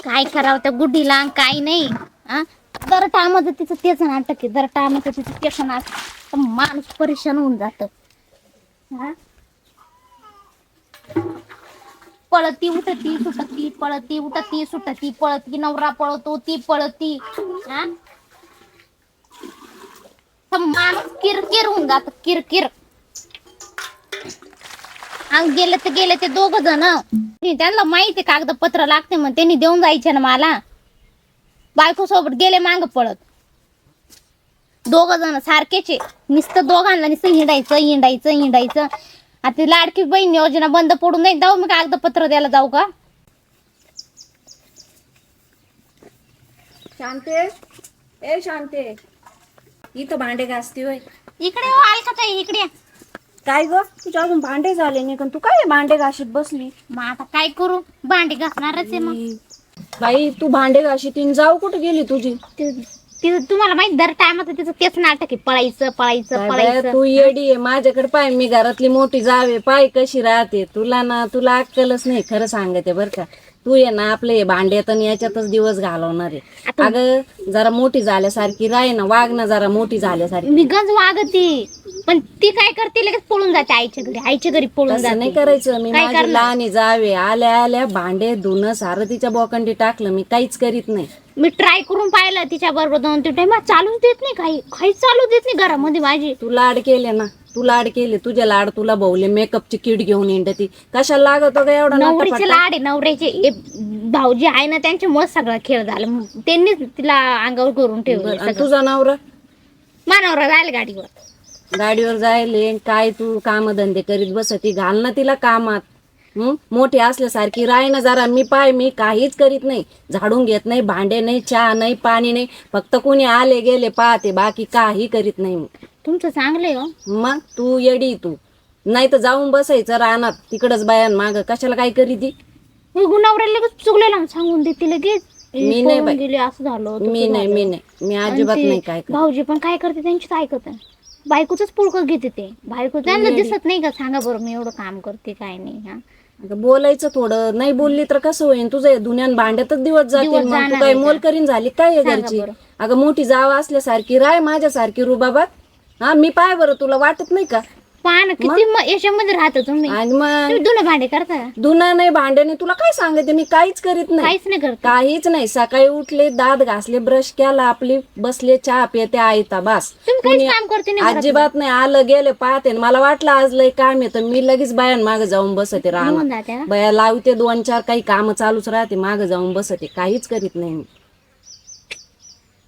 काय करावं त्या गुड्डीला काय नाही हा जर टायमाचं तिचं तेच नाटक आहे. जर टायमाचं तिचं तेच नाटक तर माणूस परेशान होऊन जात. पळती उठती सुटती पळती उठती सुटती पळती नवरा पळतो ती पळती. माणूस किरकिर होऊन जात किरकिर. आणि गेले तर गेले ते दोघ जण. त्यांना माहिती कागदपत्र लागते मग त्यांनी देऊन जायचे ना मला. बायको सोबत गेले मांग पळत. दोघ जण सारखेचे. नुसतं दोघांना नुसतं हिंडायचं हिंडायचं हिंडायचं. आता लाडकी बहीण योजना बंद पडून नाही. जाऊ मी कागदपत्र द्यायला जाऊ का? शांते? ए शांते. इथं भांडे घासती होय. इकडे हो अलकाताई इकडे या. काय ग? तुझ्या अजून भांडे झाले नाही पण तू काय भांडे घाशीत बसली? मग आता काय करू? भांडी घासणारच आहे मग. बाई तू भांडे घाशी तीन जाऊ कुठे गेली तुझी? ते- ते तुम्हाला माहीत दर टायमाचं तिचं तेच नाटक आहे पळायचं पळायचं काय पळायचं. तू येडी आहे माझ्याकडे पाय मी घरातली मोठी जावे पाय कशी राहते? तुला ना तुला अक्कलच नाही खरं सांगते बर का. तू ये ना आपले भांड्यात आणि याच्यातच दिवस घालवणार आहे. आता- अगं जरा मोठी झाल्यासारखी राह ना वाग ना जरा मोठी झाल्यासारखी. मी गंज वागती. पण ती काय करते लगेच पळून जाते आईच्या घरी आईच्या घरी पळून तसं नाही जाते करायचं. मी काय माझी करणार? लहानी जावे आल्या आल्या भांडे धुणं सारं तिच्या बोकंडी टाकलं मी काहीच करीत नाही. मी ट्राय करून पाहिलं तिच्या बरोबर दोन तीन टाइम चालूच देत नाही काही. काहीच चालू देत नाही घरामध्ये माझी. तू लाड केले ना. तू लाड केले. तुझे लाड तुला भाऊले मेकअपची किट घेऊन येते कशाला लागतो का एवढा नवरीचे नाटापाटा? लाड आहे नवऱ्याचे. हे भाऊजी आहे ना त्यांच्यामुळे सगळा खेळ झाला. मग त्यांनीच तिला अंगावर करून बरं, आणि ठेवलं तुझा नवरा? मानवरा जायला गाडीवर. गाडीवर जायले. काय तू कामधंदे करीत बसती? घाल ना तिला कामात? मोठी असल्यासारखी राय ना जरा मी पाय मी काहीच करीत नाही. झाडून घेत नाही भांडे नाही चहा नाही पाणी नाही. फक्त कोणी आले गेले पाहते बाकी काही करीत नाही मी. तुमचं चांगलं हो. मग तू येडी तू. नाही तर जाऊन बसायचं रानात तिकडच बायान माग. कशाला काय करी ती मी नवऱ्याला लगेच चुकलेला म्हणून देते लगेच. मी नाही पळून बाई. गेली असं झालं मी नाही. मी नाही. मी आणि अजिबात ते नाही काय करत. भाऊजी पण काय करते त्यांचीच ऐकत बायकोच पुळकं घेते ते. बायको त्यांना दिसत नाही का सांगा बरं मी एवढं काम करते काय नाही हा. अगं बोलायचं थोडं. नाही बोलली तर कसं होईल तुझं दुनियान भांड्यातच दिवस जातील दिवस मग. तू काय मोल? करीन झाली काय आहे घरची. अगं मोठी जावा असल्यासारखी राय माझ्यासारखी रुबाबात हा मी पाय बरं तुला वाटत नाही का? पहा ना किती म- याच्यामध्ये राहता तुम्ही. आणि मग? तुम्ही दोन भांडे करता? का? धुना नाही. भांड्याने तुला काय सांगते मी काहीच करीत नाही. काहीच नाही करत. काहीच नाही. सकाळी उठले दात घासले ब्रश केला आपली बसले चहा पिते आयता बस. तुम्ही काहीच काम करते नाही घरात. अजिबात नाही. आलं गेले पाहते. मला वाटलं आज लय काम तर मी लगेच बायां मागे जाऊन बसते राहणार निघून जाते. बया लावते दोन चार काही काम चालूच राहते मागे जाऊन बसते. काहीच करीत नाही मी.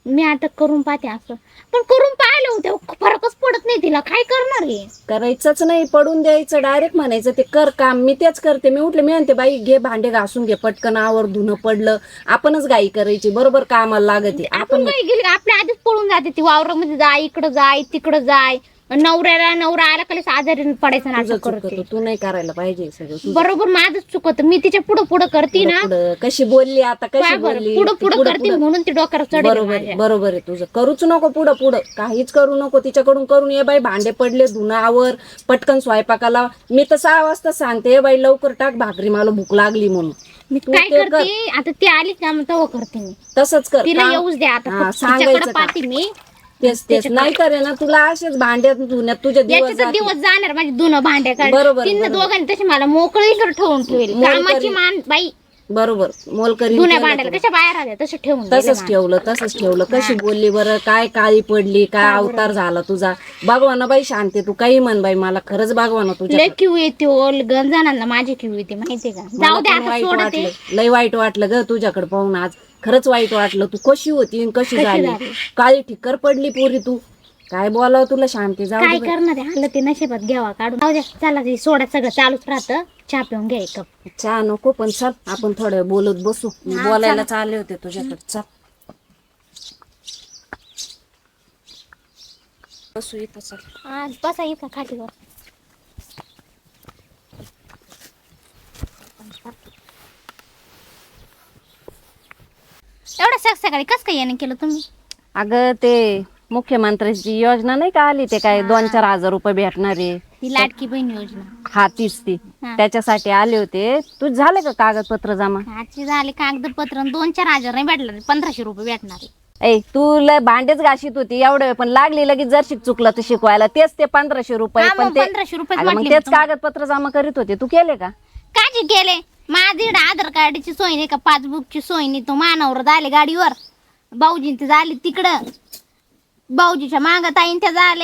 मी आता करून पाहते असं. पण करून पाहिलं होतं फरकच पडत नाही तिला. काय करणार आहे? करायचंच नाही पडून द्यायचं डायरेक्ट म्हणायचं ते कर काम मी तेच करते. मी उठले मी म्हणते बाई घे भांडे घासून घे पटकन आवर धुणं पडलं आपणच गाई करायची बरोबर कामाला लागते आपण आपण काय गेली आपल्या आधीच पळून जाते ती वावरामध्ये जाय इकडं जाय तिकडं जाय नवऱ्याला नवरा आला का लगेच आजारी पडायचं तुझं नाटक करते. चुकतं तू नाही करायला पाहिजे सगळं तुझं बरोबर माझंच चुकत. मी तिच्या पुढं पुढं करते ना. पुढं कशी बोलली आता कशी बोलली? पुढं ती पुढं करते पुढं. म्हणून ती डोक्यावर चढेल बरोबर आहे, माझ्या. बरोबर आहे तुझं. करूच नको पुढं पुढं. काहीच करू नको तिच्याकडून करून ये बाई. भांडे पडले धुनावर पटकन स्वयंपाकाला. मी तर सहा वाजता सांगते "ए बाई लवकर टाक भाकरी मला भूक लागली म्हणून. मी तू काय ते कर. करते? आता ती आली का मग तेव्हा करते मी. तसंच कर. तिला येऊच द्या आता. हा, फक्त सांगायचं तिच्याकडे का? पाहते मी. तेच तेच. नाही करे ना तुला असेच भांड्यात धुण्यात तुझे दिवस याच्यात जातील. दिवस जाणार माझी दोन भांड्या बरोबर, तिनं बरोबर. दोघांनी तशी मला मोकळी कर ठेवून ठेवली. कामाची. मान बाई. बरोबर मोल करीन जुन्या केलं भांड्याला तुला. कशा बाहेर आल्या तसं ठेवून दिलं तसंच. ठेवलं तसंच ठेवलं. कशी बोलली बरं काय काळी पडली काय अवतार झाला तुझा. बघवा ना बाई शांती तू काही म्हण बाई मला खरंच बघवा ना तुझ्या लय किव येते ओ गंजानांना माझी किव येते माहितीये का? मला जाऊ दे पण आता वाईट सोडते. वाटलं. लय वाईट वाटलं ग तुझ्याकडे पाहून आज. खरंच वाईट वाटलं. तू कशी होती आणि कशी झाली? झाली? काळी ठिक्कर पडली पोरी तू. काय बोलावं तुला शांती? जाऊ काय दे बाई. करणार आहे? आलं ते नशिबात घ्यावा काढून. जाऊ द्या चला ते सोडा सगळं चालूच राहतं. चहा पिऊन घ्या एक कप. चहा नको पण चल आपण थोडं बोलत बसू. मी हा, बोलायला चालले होते तुझ्याकडे. चल. बसू इथं चल. हा, बसा इथं खालीवर एवढं सक सकाळी कस काय याने केलं तुम्ही? अगं ते मुख्यमंत्र्यांची योजना नाही का आली? ते काय दोन चार हजार रुपये भेटणारे ती लाडकी बहीण योजना. हा तीच ती. हा. त्याच्यासाठी आले होते. तू झाले का कागदपत्र जमा? आजची झाले कागदपत्र आणि दोन चार हजार नाही भेटणार पंधराशे रुपये भेटणार आहे. ए तू लय भांडेच घाशीत होती. एवढे वेळ, पण लागली लगेच जर शिक चुकलं तर शिकवायला. तेच ते पंधराशे रुपये हा, पण ते 1500 रुपयेच अगं, मग म्हटले तेच तुम्हाला. कागदपत्र जमा करीत होते. तू केले का? काजी केले? माझी आधार कार्डची सोय नाही का? पासबुकची सोय नाही. तो मानावर झाले गाडीवर. भाऊजींचे झाले तिकडं. भाऊजीच्या मागं ताईंच्या त्या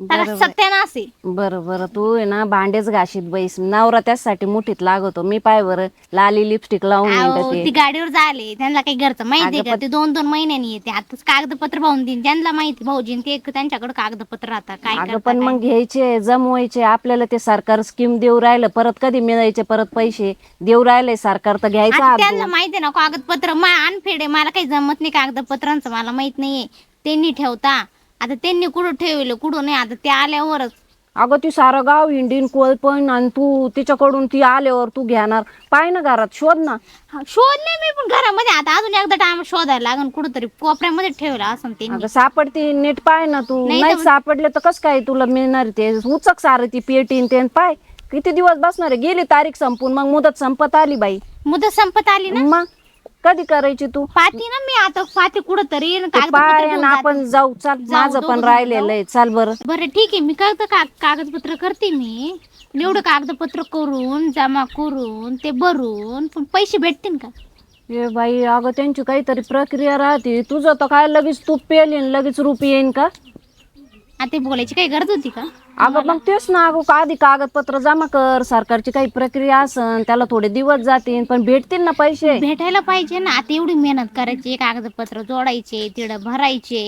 झाले बरोबर. सत्यानाश आहे बरं बरं. तू आहे ना भांडेच घाशीत बैस. नवरा त्याचसाठी मुठीत लागतो. मी पाय बरं लाली लिपस्टिक लावून अहो, येते ती? गाडीवर झाले त्यांना काही घरचं माहिती आहे का? ते दोन दोन महिन्यांनी येते. आताच कागदपत्र भाऊन देईन. त्यांना माहिती भाऊजीन ते त्यांच्याकडे कागदपत्र राहतात. काय अगं करता पण काय. मग घ्यायचे जमवायचे. आपल्याला ते सरकार स्कीम देऊ राहिलं परत कधी मिळायचे परत पैसे देऊ राहिले. सरकार तर घ्यायचं आता त्यांना. माहिती आहे ना कागदपत्र मा अनफेड आहे. मला काही जमत नाही कागदपत्रांचं. मला माहीत नाहीये. त्यांनी ठेवता. आता त्यांनी कुठं ठेवलं कुठं नाही आता ते आल्यावरच. अगं ती सारं गाव हिंडीन कोळपण आणि तू तिच्याकडून ती आल्यावर तू घेणार. पाय ना घरात शोध ना. हा, शोधले मी पण घरामध्ये. आता अजून एकदा टाइम शोधायला लागेल कुठंतरी कोपऱ्यामध्ये ठेवला असं त्यांनी. अगं सापडती नीट पाय ना तू. नाही नाही तर- सापडले तर कसं काय तुला मिळणार ते? उचक सारं ती पेटीन ते आणि पाय. किती दिवस बसणार आहे? गेली तारीख संपून मग मुदत संपत आली बाई. मुदत संपत आली ना? मग? कधी करायची तू? पाहती ना मी आता पाहते कुठंतरी आणि ते कागदपत्र पाय घेऊन आणि जाते. आपण जाऊ चाल जाऊ, माझं दोघं पण जण राहिलेलं आहे चाल बरं. बरं ठीक आहे मी करतो का कागदपत्र करते मी. पण एवढं कागदपत्र करून जमा करून ते भरून पण पैसे भेटतील का? ए बाई अगं त्यांची काहीतरी प्रक्रिया राहते. तुझं तर काय लगेच तू पेलीन लगेच रुपी येईन का? आता बोलायची काही गरज होती का? अगं मग तेच ना अगं का आधी कागदपत्र जमा कर सरकारची काही प्रक्रिया असन त्याला थोडे दिवस जातील पण भेटतील ना पैसे. भेटायला पाहिजे ना आता एवढी मेहनत करायची कागदपत्र जोडायचे तिकडं भरायचे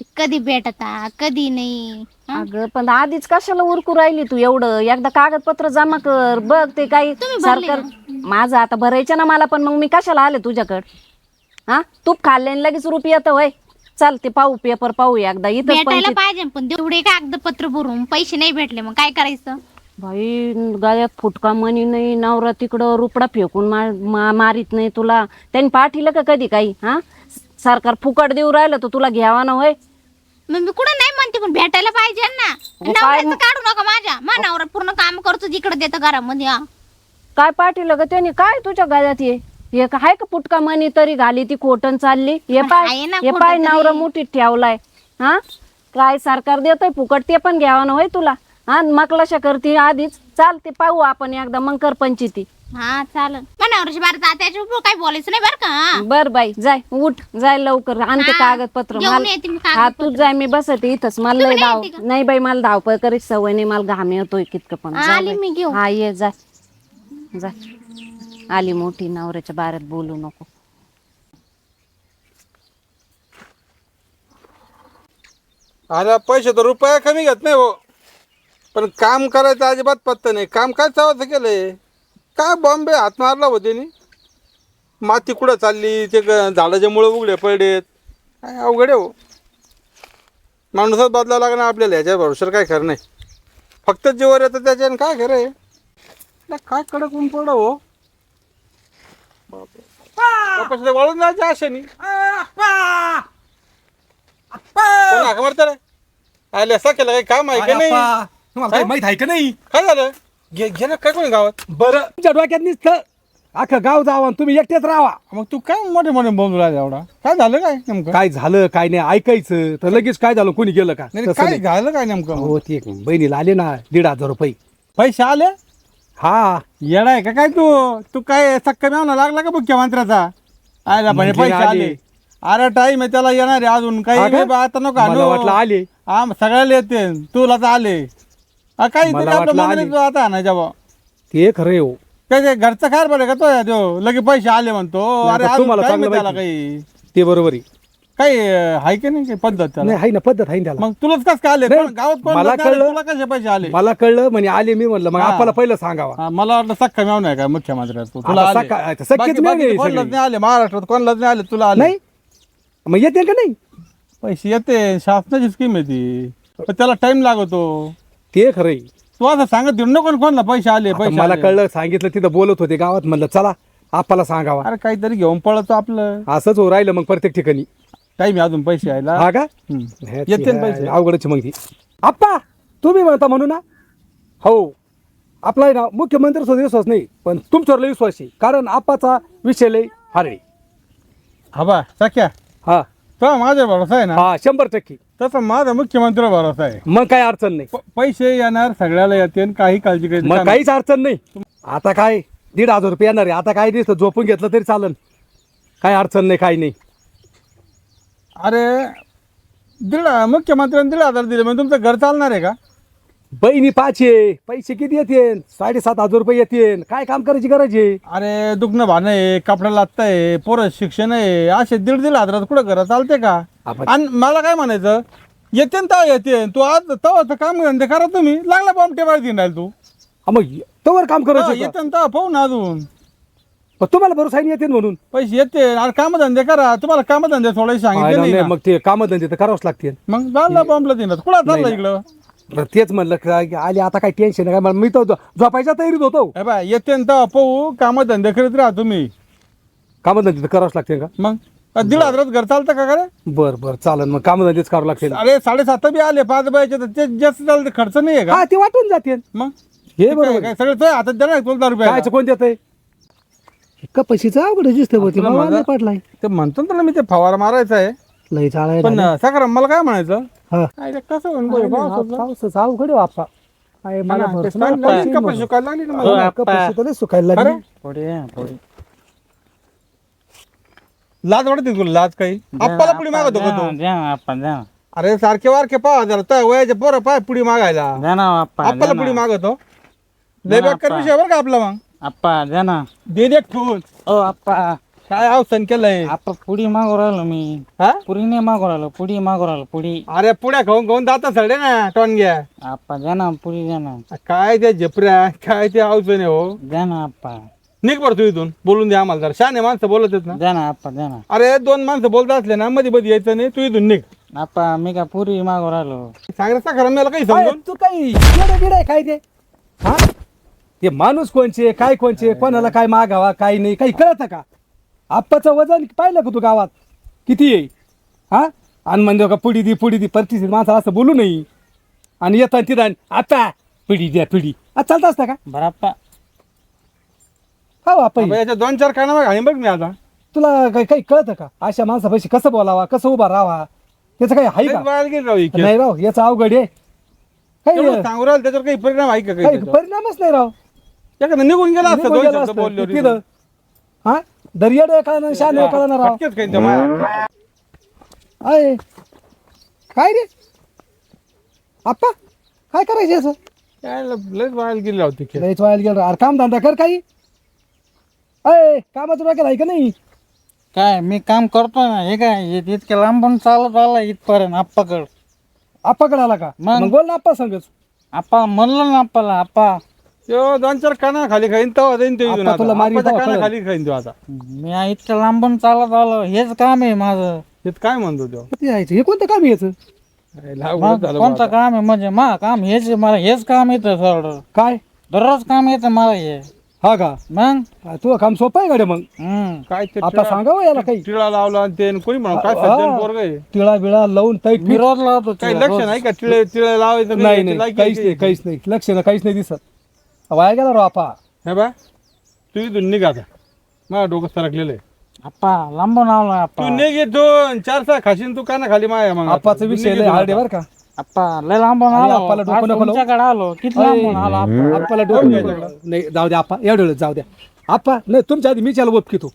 ते कधी भेटता कधी नाही हं? अगं पण आधीच कशाला उरकू राहिली तू एवढं? एकदा कागदपत्र जमा कर बघ ते काही तुम्ही भरले सरकार माझं आता भरायचं ना मला पण मग मी कशाला आले तुझ्याकडं? हा? तूप खाल्ले आणि लगेच रुपये येतं वय चल ते पाहू पेपर पाहू एकदा. इथं भेटायला पाहिजे पण तेवढे कागदपत्र भरून पैसे नाही भेटले मग काय करायचं? बाई गळ्यात फुटका मनी नाही नवरा तिकडं रुपडा फेकून मा- मा- मारीत नाही तुला. त्यांनी पाठीलं का कधी काही हा? सरकार फुकट देऊ राहिलं तर तुला घ्यावा ना होय? मग मी कुठं नाही म्हणते पण भेटायला पाहिजे ना. अगं काय नवऱ्याचं काढू नका माझ्या. मा नवरा पूर्ण काम करतो जिकडे देतो घरामध्ये हा. काय पाठीलं ग? त्याने काय तुझ्या गळ्यात ये हे का- हाय का फुटका मनी तरी घाली ती खोटन चालली? हे पाय आहे ना हे खोटं पाय तरी. नवरा मुठीत ठेवलाय. हा? काय सरकार देतय? फुकट ते पण घ्यावा ना होय तुला. हा? मकलाशा करते आधीच. चाल ते पाहू आपण एकदा मग कर पंचिती. हा बार त्याच्या उपयोग काही बोलायचं नाही बरं का? हा. बर बाई जाय उठ जाय लवकर. आणते हा, कागदपत्र. घेऊन मला- येते मी हा कागदपत्र. तू जाय मी बसते इथंच. मला लय नाही धाव येते? नाही बाई मला धावपळ करीत सवय नाही. मला घाम येतोय कितकं पण. जा आली बाई. मी घेऊन. हा ये जाय. जाय. आली मोठी नवऱ्याच्या बारात बोलू नको. अरे पैसे तर रुपया कमी घेत नाही हो. पण काम करायचं अजिबात पत्ता नाही. काम काय चावायचं केलंय? काय बॉम्बे हात मारला होते नी माती कुठं चालली? ते ग- झाडाचे मुळं उघडे पडलेत. काय अवघड आहे हो. माणूसच बदला लागणार आपल्याला. ह्याच्या भरोशावर काय खरं नाही. फक्त जीवर येतं त्याच्यानं काय खरं आहे? काय कडक ऊन पड हो. बापरे. वळून जायचं आशेनी कोण हाक मारतं रे? आले असं केलं काही काम आहे अरे का नाही? अप्पा, तुम्हाला काही माहीत आहे का नाही? काय झालं? गे गेलं काय कोणी गावात? बरं तुमच्या डोक्यात नुसतं. अख्खं गाव जावा आणि तुम्ही एकटेच राहा मग तू काय मोठे मोठे बोंब राहिला एवढा? काय झालं काय नेमकं? काय झालं काय नाही ऐकायचं. तर लगेच काय झालं कोणी गेलं का? नाही तसं काय नाही. झालं काय नेमकं? हो ते बहिणीला आले ना दीड हजार रुपये. पैसे आले? हा. येडा आहे का काय तू? तू काय सक्का मेवना लागला का मुख्यमंत्र्याचा आयला म्हणे पैसे आले. आले. अरे टाइम आहे त्याला येणार आहे अजून. हा काही का? बा- आता नको आणू. मला वाटलं आले. हा सगळ्याला येते. तुला तर आले काही मला तरी आपलं वाटलं मंदिर आले. तू आता आणायच्या बा. ते खरं आहे हो. काय ते घरचं खार बरं का तो? तो लगे पैसे आले म्हणतो. अरे आता अजून तुम्हाला time आहे चांगलं त्याला माहिती. काही. ते बरोबर आहे. काही आहे की नाही काही पद्धत त्याला? नाही आहे ना पद्धत आहे ना त्याला. मग तुलाच कस काय आले? नाही, कोण- गावात कोण मला आले? कळलं. तुला कसे पैसे आले? मला कळलं म्हणे आले मी म्हणलं. मग हा. आपल्याला पहिलं सांगावा. हा, मला वाटलं सख्खा मेव नाही काय मुख्यमंत्र्याचं? तुला आता आले. सख्खा- आता सख्खेच बाकी- मेव बाकी नाही कोणालाच सगळे. नाही आले. महाराष्ट्रात कोणालाच नाही आले. तुला आले. नाही. मग येते का नाही? पैसे येते. शासनाची स्कीम आहे ती. पण त्याला टाइम लागतो. ते खरं आहे. तू असं सांगत देऊ नको ना कोणाला पैसे आले आता पैसे मला आले. कळलं सांगितलं तिथं बोलत होते गावात म्हणलं चला आपल्याला सांगावा. अरे काहीतरी घेऊन पळतो आपलं. असंच हो राहिलं मग प्रत्येक ठिकाणी. आहे अजून पैसे यायला. हा का? हम्म. हे येते ना पैसे. अवघडच मग ती. आप्पा तुम्ही म्हणता म्हणू ना? हो. आपला आहे ना मुख्यमंत्रीचा विश्वास नाही पण तुमच्यावर लय विश्वास आहे. कारण आप्पाचा विषय लय हारडी हा बा सख्या. हा. तो माझा भरोसा आहे ना? हा शंभर टक्के. तसं माझा मुख्यमंत्री भरोसा आहे. मग काय अडचण नाही. प- पैसे येणार सगळ्याला येते काही काळजी करायची मग काम काहीच अडचण नाही. आता काय दीड हजार रुपये येणार आहे. आता काय दिसतं झोपून घेतलं तरी चालन. काय अडचण नाही काही नाही. अरे दीड मुख्यमंत्र्यांनी दीड हजार दिले म्हणजे तुमचं घर चालणार आहे का? बहिणी पाचशे पैसे किती येतील? साडेसात हजार रुपये येतील. काय काम करायची गरज आहे? अरे दुखणं भाणं आहे कपडा लागतं आहे पोरं शिक्षण आहे असे दीड दीड हजारात कुठं घर चालते का? आपण- आणि मला काय म्हणायचं? येते ना येते तू आज तवा काम धंदे करा तुम्ही. लागला बॉम्ब टेबाळ देणार तू. हा, मग तोवर काम करायचं का? येते ना तवा पाहू ना अजून. पण तुम्हाला भरोसा येते म्हणून. पैसे येते. आणि कामधंदे करा. तुम्हाला कामधंदे आयला सांगितले नाही ना. मग ते कामधंदे तर करावंच लागतील. मग झालं बॉम्बला देणार कुठं चाललं इकडं? तेच म्हणलं का की आली आता काय टेन्शन नाही काय मला मी तर झो- झोपायच्या तयारीत होतो. हे बाय येते ना पाहू. कामधंदे करीत राहा तुम्ही. कामधंदे तर करावंच लागतील का? मग? अ, दीड हजारात घर चालतं का करे बरं बरं चालन मग कामधंदेच करावं लागतील. अरे साडेसात बी आले. पाच बायचे तर ते जास्त चालते खर्च नाही आहे का? हा ते वाटून जाते मग? हे काय- बरोबर. काय सगळं तुझ्या हातात देणार तुला दहा रुपये कायचं कोण देत आहे कपाशीचं अवघड दिसतं होती आपलं माझं- पाटलाय ते म्हणतो ना तुला मी ते फवारा मारायचा आहे. लई चालाय पण सकाराम मला काय म्हणायचं? हा. काय कसं बरं? पावसाचं? अवघड आहे बाप्पा. काय मला हा ना, ते नाही, लागली, कपाशी सुकायला लागली ना. मला. हा, कपाशी तर सुकायला लागली? लाज वाटते तुला लाज काही? आप्पाला पुढे मागतो तू अरे सारखे वारखे पाहा जरा. त्या वयाचे पोरं पाय पुढे मागायला. आप्पाला पुढे मागतो लय बेकार विषय बरं का आपला मग? आप्पा द्या ना. दे दे ठेवून ओ आप्पा काय अवसान केलंय? आप्पा पुडी मागू राहिलो मी. हा? पुरी नाही मागू राहिलो पुडी मागू राहिलो पुडी अरे पुढ्या खाऊन खाऊन जाता सडे ना टोनग्या आप्पा द्या ना पुडी द्या ना. काय त्या झेपऱ्या काय ते अवसन हो? द्या ना आप्पा निघ बरं तू इथून बोलून दे आम्हाला जरा. शाने माणसं बोलत आहेत ना. द्या ना आप्पा द्या ना. अरे दोन माणसं बोलत असले ना मध्ये मध्ये यायचं नाही तू इथून निघ. आप्पा मी का पुरी मागू राहिलो? सांगायचा खरं मला काही काय, समजून तू काही बिडं काय ते? हा? ते माणूस कोणचे काय कोणचे कोणाला काय मागावा काय नाही काही कळतं का? आप्पाचं वजन पाहिलं का तू गावात? किती आहे? हा? आणि म्हणजे का पुडी दी पुडी दी प्रतिष्ठित माणसाला असं बोलू नाही आणि येतात तिथं आता पिढी द्या पिढी. आज चालत असता का? बरं आप्पा. हा अबे, याच्या दोन चार काना घाली बघ मी आता. तुला काही काही कळतं का? अशा माणसापाशी कसं बोलावा कसं उभा राहावा? त्याचं काही आहे लय का? गेली राव ही. नाही राव याचं अवघड आहे. काही एवढं सांगू राहिलं त्याच्यावर काही परिणाम आहे का काही काही त्याच्यावर? परिणामच नाही राव. एखादं निघून गेला असता निघून दोन गेलं शब्द असतं. बोलल्यावर किती द- हा? दर्याड कळणार शान कळणार राव. फटकेच काही त्या माया. आहे काय रे? आप्पा काय करायचे असं काय लयच वाया गेली राव ती केस. लयच व्हायला गेलं अरे काम धंदा कर काही. अय कामाचं डोक्यात आहे का नाही? काय मी काम करतो ना. हे काय हे इतके लांबून चालत आला इथपर्यंत आप्पाकड. आप्पाकडे आला का? मग? मग बोल ना आप्पा सांगच. आप्पा म्हणलं ना आप्पाला आप्पा. त्यो दोन चार काना खाली खाईन तेव्हा जाईन ते इथून आता. तुला मारी काना. खाली खाईन तो आता. मी इतक्या लांबून चालत आलो हेच काम आहे माझं. हे काय म्हणतो तो किती जायचं हे कोणतं काम याचं? अरे, कोणतं. काम आहे? म्हणजे मा काम हेच आहे, मला हेच काम येतं सर काय? दररोज काम येतं मला हे. हा का? मग? तुझं काम सोपं आहे गाड्या मग. हम्म. काय ते आता टिळा- सांगावं याला काही? टिळा लावला आणि ते कोणी म्हणा काय हा. पोरग आहे? तिळा बिळा लावून टाईट मी रोज लावतो काही तिला, लक्ष रोज. नाही का? टिळे टिळे लावायचं काही नाही नाही काहीच आहे नाही? काहीच नाही. लक्ष ना काहीच नाही दिसत. वाया गेला रो आपा. हे बा तू इथून निघ आता. माझं डोकं सरकलेलं आहे. आप्पा लांबून आलो आप्पा तू निघ इथून. चार सहा खाशीन तू काना खाली माया मग. आपाचा तू विषय लय हार्ड. आहे बरं का. आप्पा लय लांबून अरे, आलो. आप्पाला डोकं नको लावू. तुमच्याकडे आलो. किती लांबून आलो आप्पा आपल्याला डोकं नाही जाऊ द्या आपा. एवढं जाऊ द्या. आपा नाही तुमच्या आधी मी त्याला ओपकितो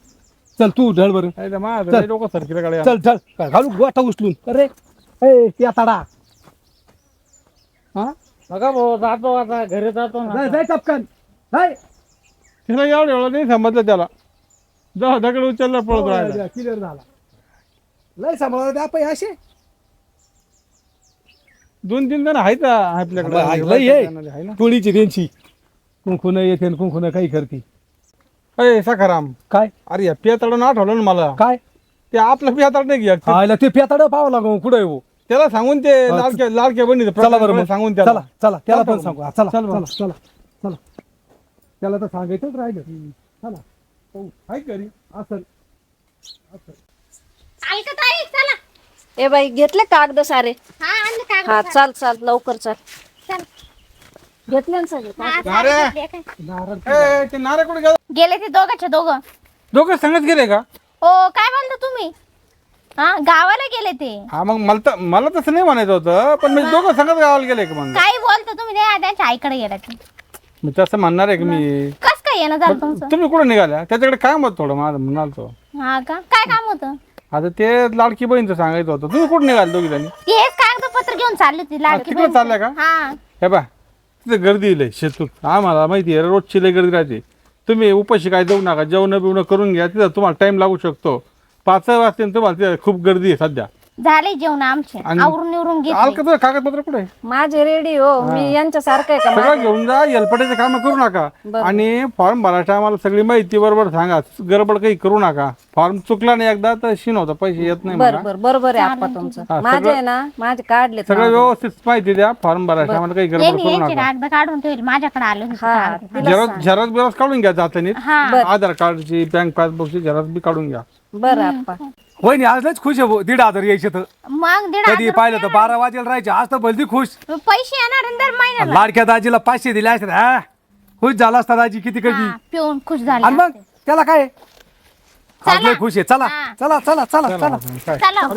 चल तू ढळ बरं. चल. डोकं सरकिलं गाड्या. चल घालू गोटा उचलून. अरे ए त्या ताडा. हा? बघा भाऊ जातो आता घरी जातो ना जाय जाय टपकन जाय. तिला एवढं एवढं नाही समजलं त्याला. जा दगड उचलला पळत राहिला क्लिअर झाला. लय सांभाळा द्या आपण असे. दोन तीन जण आहेत आपल्याकडे. लय आहे. ना. टोळीची त्यांची कुंकुन येते कुंकुन काही करते. अय सखाराम. काय? अरे या पियाताडून आठवलं ना मला. काय? ते आपलं पियाताड नाही घ्या ते पेताड पाहावं लागू कुठं आहे हो त्याला सांगून ते लाडक्या लाडक्या बहिणी चला बरं मग. सांगून चला त्याला चला त्याला पण चला सांगू. हा, चला चल चला. चला. चला त्याला तर सांगायचंच राहिलं. चला. हो, आहे घरी असं. चला. ए बाई घेतले कागद सारे. हा आणले कागद हा चाल चाल लवकर चाल. चल. घेतले ना सगळे हा, नारे. सारे घेतले काय? ए ते नारे कुठे गेला? गेले ते दोघांचे दोघं. दोघं संगत गेले का? हो काय म्हणता तुम्ही? हा गावाला गेले ते. हा मग मला तर मला तसं नाही म्हणायचं होतं पण मी दोघं संगत गावाला गेले का मग काय बोलता तुम्ही ते त्यांच्या आईकडे गेले ते मी तसं म्हणणार आहे की मी कस काय येणं झालं तुमचं? तुम्ही कुठे निघाल्या? त्याच्याकडे काम होतं थोडं माझं म्हणाल तो. हा का? काय काम होतं? आता ते लाडकी बहीणचं सांगायचं होतं. तुम्ही कुठे निघाले दोघी जणी? हेच कागदपत्र घेऊन चालली होती लाडकी तिकडे बहीण. चालल्या का? हा. हे बा तिथे गर्दी लय शेतूत. आम्हाला माहिती आहे रोजची लय गर्दी राहते. तुम्ही उपाशी काय जाऊ नका जेवण बिवणं करून घ्या तिथं तुम्हाला टाइम लागू शकतो. पाच वाजता तुम्हाला खूप गर्दी आहे सध्या. झाले जेवण आमचे. आणि- आवरून निवरून आल घेतले. का तुझं कागदपत्र कुठे आहे? माझे रेडी हो. मी यांच्यासारखं आहे का सगळं घेऊन जा एलपटेचे काम करू नका. आणि फॉर्म भरायच्या आम्हाला सगळी माहिती बरोबर सांगा. गडबड काही करू नका. फॉर्म चुकला नाही एकदा तर शिन होता पैसे येत नाही बर मला बर बरोबर आहे आप्पा तुमचं. माझे आहे ना माझे काढले सगळं व्यवस्थित माहिती द्या फॉर्म भरायच्या आम्हाला काही गडबड यांनी करू यांचे नका. काढून ठेवले माझ्याकडे आले हा. तिला झेरॉक्स झेरॉक्स बिरॉक्स काढून घ्या जातानीच. हा. आधार कार्डची बँक पासबुकची झेरॉक्स बी काढून घ्या. बरं आप्पा वहिनी आज लयच खुश आहे भाऊ. दीड हजार यायचे तर. मग दीड कधी पाहिलं तर बारा वाजेला राहायचे. आज तर भलती खुश. पैसे येणार आणि दर महिन्याला. लाडक्या दाजीला पाचशे दिले असते हा? खुश झाला असता दाजी किती कधी हा, पिऊन खुश झाले आणि मग त्याला काय? आज चला. लय खुश आहे. चला हा. चला चला चला चला चला.